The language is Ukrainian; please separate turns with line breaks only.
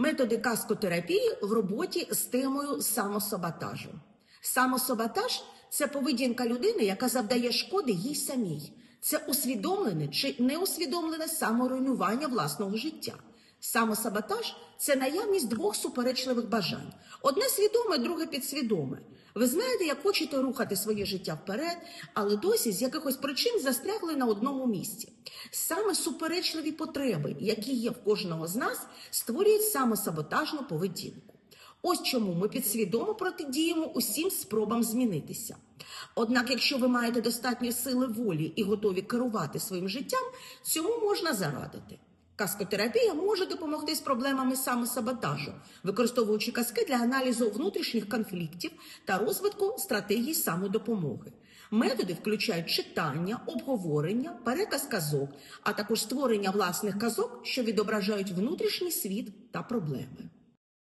Методи каскотерапії в роботі з темою самосаботажу. Самосаботаж це поведінка людини, яка завдає шкоди їй самій. Це усвідомлене чи неусвідомлене саморуйнування власного життя. Самосаботаж це наявність двох суперечливих бажань: одне свідоме, друге підсвідоме. Ви знаєте, як хочете рухати своє життя вперед, але досі з якихось причин застрягли на одному місці. Саме суперечливі потреби, які є в кожного з нас, створюють саме саботажну поведінку. Ось чому ми підсвідомо протидіємо усім спробам змінитися. Однак, якщо ви маєте достатньо сили волі і готові керувати своїм життям, цьому можна зарадити. Каскотерапія може допомогти з проблемами самосаботажу, використовуючи казки для аналізу внутрішніх конфліктів та розвитку стратегій самодопомоги. Методи включають читання, обговорення, переказ казок, а також створення власних казок, що відображають внутрішній світ та проблеми.